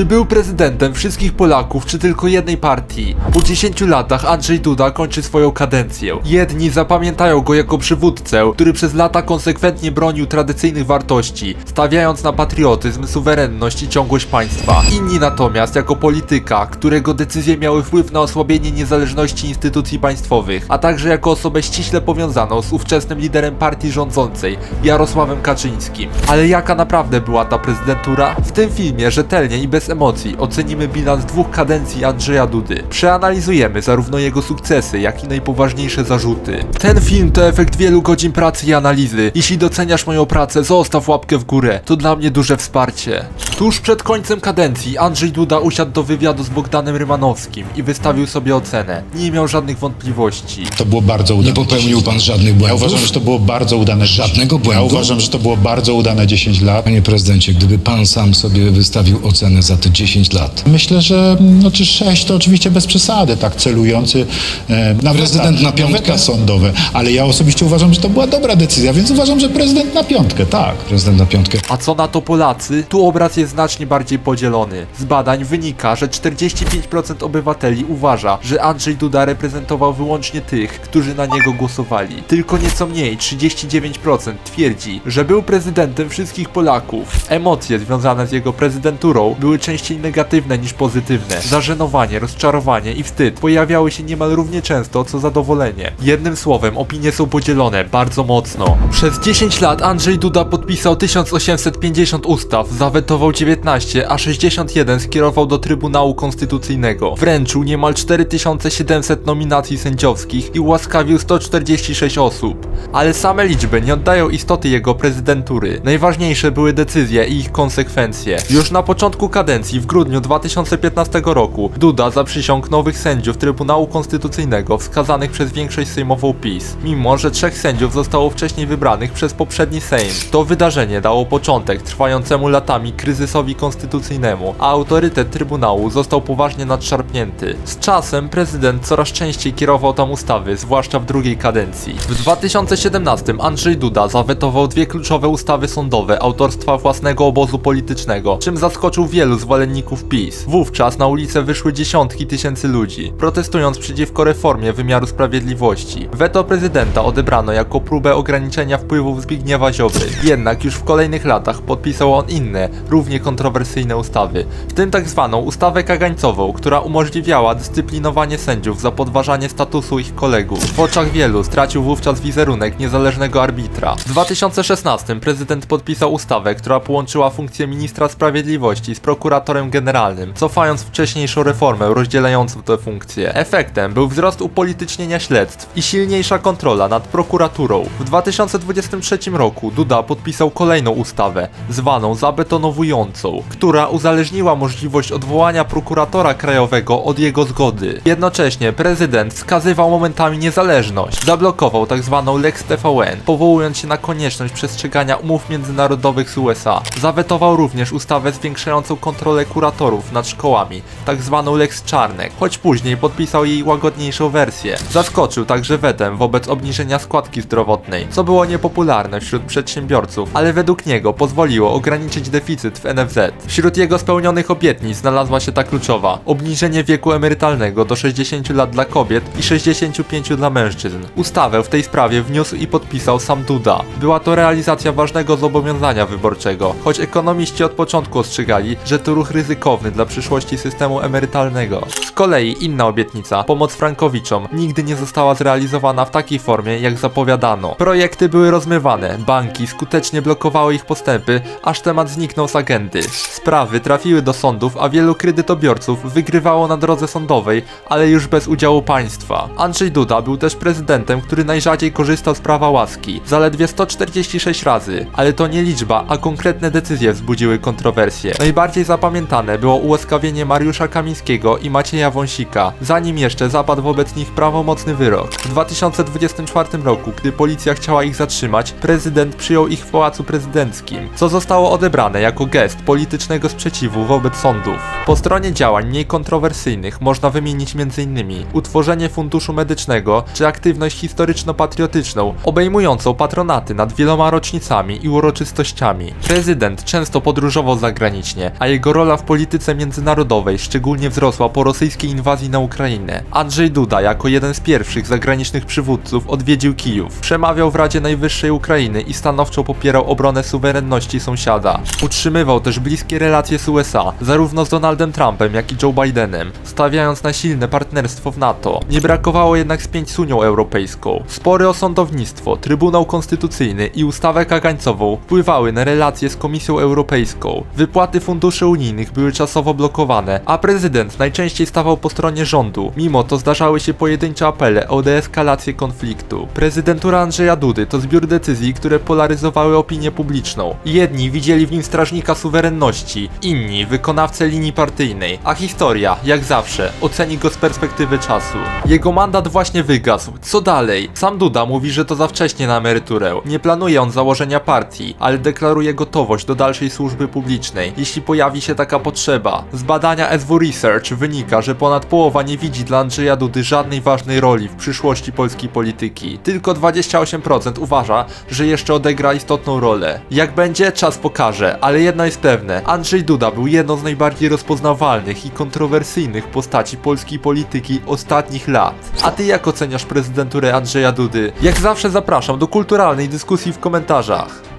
Czy był prezydentem wszystkich Polaków, czy tylko jednej partii? Po 10 latach Andrzej Duda kończy swoją kadencję. Jedni zapamiętają go jako przywódcę, który przez lata konsekwentnie bronił tradycyjnych wartości, stawiając na patriotyzm, suwerenność i ciągłość państwa. Inni natomiast jako polityka, którego decyzje miały wpływ na osłabienie niezależności instytucji państwowych, a także jako osobę ściśle powiązaną z ówczesnym liderem partii rządzącej, Jarosławem Kaczyńskim. Ale jaka naprawdę była ta prezydentura? W tym filmie rzetelnie i bez emocji ocenimy bilans dwóch kadencji Andrzeja Dudy. Przeanalizujemy zarówno jego sukcesy, jak i najpoważniejsze zarzuty. Ten film to efekt wielu godzin pracy i analizy. Jeśli doceniasz moją pracę, zostaw łapkę w górę. To dla mnie duże wsparcie. Tuż przed końcem kadencji Andrzej Duda usiadł do wywiadu z Bogdanem Rymanowskim i wystawił sobie ocenę. Nie miał żadnych wątpliwości. To było bardzo udane. Nie popełnił pan żadnych Ja błędów? uważam, że to było bardzo udane. Żadnego Ja błędu? uważam, że to było bardzo udane 10 lat. Panie prezydencie, gdyby pan sam sobie wystawił ocenę za te 10 lat, Myślę, że no, czy 6 to oczywiście bez przesady, tak celujący e, na Prezydent weta, na piątkę? weta sądowe, ale ja osobiście uważam, że to była dobra decyzja, więc uważam, że prezydent na piątkę, tak. prezydent na piątkę, A co na to Polacy? Tu obraz jest znacznie bardziej podzielony. Z badań wynika, że 45% obywateli uważa, że Andrzej Duda reprezentował wyłącznie tych, którzy na niego głosowali. Tylko nieco mniej, 39% twierdzi, że był prezydentem wszystkich Polaków. Emocje związane z jego prezydenturą były częściej negatywne niż pozytywne. Zażenowanie, rozczarowanie i wstyd pojawiały się niemal równie często co zadowolenie. Jednym słowem, opinie są podzielone bardzo mocno. Przez 10 lat Andrzej Duda podpisał 1850 ustaw, zawetował 19, a 61 skierował do Trybunału Konstytucyjnego. Wręczył niemal 4700 nominacji sędziowskich i ułaskawił 146 osób. Ale same liczby nie oddają istoty jego prezydentury. Najważniejsze były decyzje i ich konsekwencje. Już na początku kadencji w grudniu 2015 roku Duda zaprzysiągł nowych sędziów Trybunału Konstytucyjnego wskazanych przez większość sejmową PiS, mimo że trzech sędziów zostało wcześniej wybranych przez poprzedni Sejm. To wydarzenie dało początek trwającemu latami kryzysowi konstytucyjnemu, a autorytet Trybunału został poważnie nadszarpnięty. Z czasem prezydent coraz częściej kierował tam ustawy, zwłaszcza w drugiej kadencji. W 2017 Andrzej Duda zawetował dwie kluczowe ustawy sądowe autorstwa własnego obozu politycznego, czym zaskoczył wielu zwolenników PiS. Wówczas na ulicę wyszły dziesiątki tysięcy ludzi, protestując przeciwko reformie wymiaru sprawiedliwości. Weto prezydenta odebrano jako próbę ograniczenia wpływów Zbigniewa Ziobry. Jednak już w kolejnych latach podpisał on inne, równie kontrowersyjne ustawy, w tym tak zwaną ustawę kagańcową, która umożliwiała dyscyplinowanie sędziów za podważanie statusu ich kolegów. W oczach wielu stracił wówczas wizerunek niezależnego arbitra. W 2016 prezydent podpisał ustawę, która połączyła funkcję ministra sprawiedliwości z prokuratorem generalnym, cofając wcześniejszą reformę rozdzielającą te funkcje. Efektem był wzrost upolitycznienia śledztw i silniejsza kontrola nad prokuraturą. W 2023 roku Duda podpisał kolejną ustawę, zwaną zabetonowującą, która uzależniła możliwość odwołania prokuratora krajowego od jego zgody. Jednocześnie prezydent wskazywał momentami niezależność. Zablokował tzw. Lex TVN, powołując się na konieczność przestrzegania umów międzynarodowych z USA. Zawetował również ustawę zwiększającą kontrolę kuratorów nad szkołami, tzw. Lex Czarnek, choć później podpisał jej łagodniejszą wersję. Zaskoczył także wetem wobec obniżenia składki zdrowotnej, co było niepopularne wśród przedsiębiorców, ale według niego pozwoliło ograniczyć deficyt w NFZ. Wśród jego spełnionych obietnic znalazła się ta kluczowa: obniżenie wieku emerytalnego do 60 lat dla kobiet i 65 dla mężczyzn. Ustawę w tej sprawie wniósł i podpisał sam Duda. Była to realizacja ważnego zobowiązania wyborczego, choć ekonomiści od początku ostrzegali, że to ruch ryzykowny dla przyszłości systemu emerytalnego. Z kolei inna obietnica, pomoc frankowiczom, nigdy nie została zrealizowana w takiej formie, jak zapowiadano. Projekty były rozmywane, banki skutecznie blokowały ich postępy, aż temat zniknął z agendy. Sprawy trafiły do sądów, a wielu kredytobiorców wygrywało na drodze sądowej, ale już bez udziału państwa. Andrzej Duda był też prezydentem, który najrzadziej korzystał z prawa łaski, zaledwie 146 razy, ale to nie liczba, a konkretne decyzje wzbudziły kontrowersje. Najbardziej zapamiętane było ułaskawienie Mariusza Kamińskiego i Macieja Wąsika, zanim jeszcze zapadł wobec nich prawomocny wyrok. W 2024 roku, gdy policja chciała ich zatrzymać, prezydent przyjął ich w Pałacu Prezydenckim, co zostało odebrane jako gest politycznego sprzeciwu wobec sądów. Po stronie działań mniej kontrowersyjnych można wymienić m.in. utworzenie funduszu medycznego czy aktywność historyczno-patriotyczną, obejmującą patronaty nad wieloma rocznicami i uroczystościami. Prezydent często podróżował zagranicznie, a jego Jego rola w polityce międzynarodowej szczególnie wzrosła po rosyjskiej inwazji na Ukrainę. Andrzej Duda jako jeden z pierwszych zagranicznych przywódców odwiedził Kijów. Przemawiał w Radzie Najwyższej Ukrainy i stanowczo popierał obronę suwerenności sąsiada. Utrzymywał też bliskie relacje z USA, zarówno z Donaldem Trumpem, jak i Joe Bidenem, stawiając na silne partnerstwo w NATO. Nie brakowało jednak spięć z Unią Europejską. Spory o sądownictwo, Trybunał Konstytucyjny i ustawę kagańcową wpływały na relacje z Komisją Europejską. Wypłaty funduszy unijnych były czasowo blokowane, a prezydent najczęściej stawał po stronie rządu. Mimo to zdarzały się pojedyncze apele o deeskalację konfliktu. Prezydentura Andrzeja Dudy to zbiór decyzji, które polaryzowały opinię publiczną. Jedni widzieli w nim strażnika suwerenności, inni wykonawcę linii partyjnej, a historia, jak zawsze, oceni go z perspektywy czasu. Jego mandat właśnie wygasł. Co dalej? Sam Duda mówi, że to za wcześnie na emeryturę. Nie planuje on założenia partii, ale deklaruje gotowość do dalszej służby publicznej, jeśli pojawi się taka potrzeba. Z badania SW Research wynika, że ponad połowa nie widzi dla Andrzeja Dudy żadnej ważnej roli w przyszłości polskiej polityki. Tylko 28% uważa, że jeszcze odegra istotną rolę. Jak będzie, czas pokaże, ale jedno jest pewne. Andrzej Duda był jedną z najbardziej rozpoznawalnych i kontrowersyjnych postaci polskiej polityki ostatnich lat. A ty jak oceniasz prezydenturę Andrzeja Dudy? Jak zawsze zapraszam do kulturalnej dyskusji w komentarzach.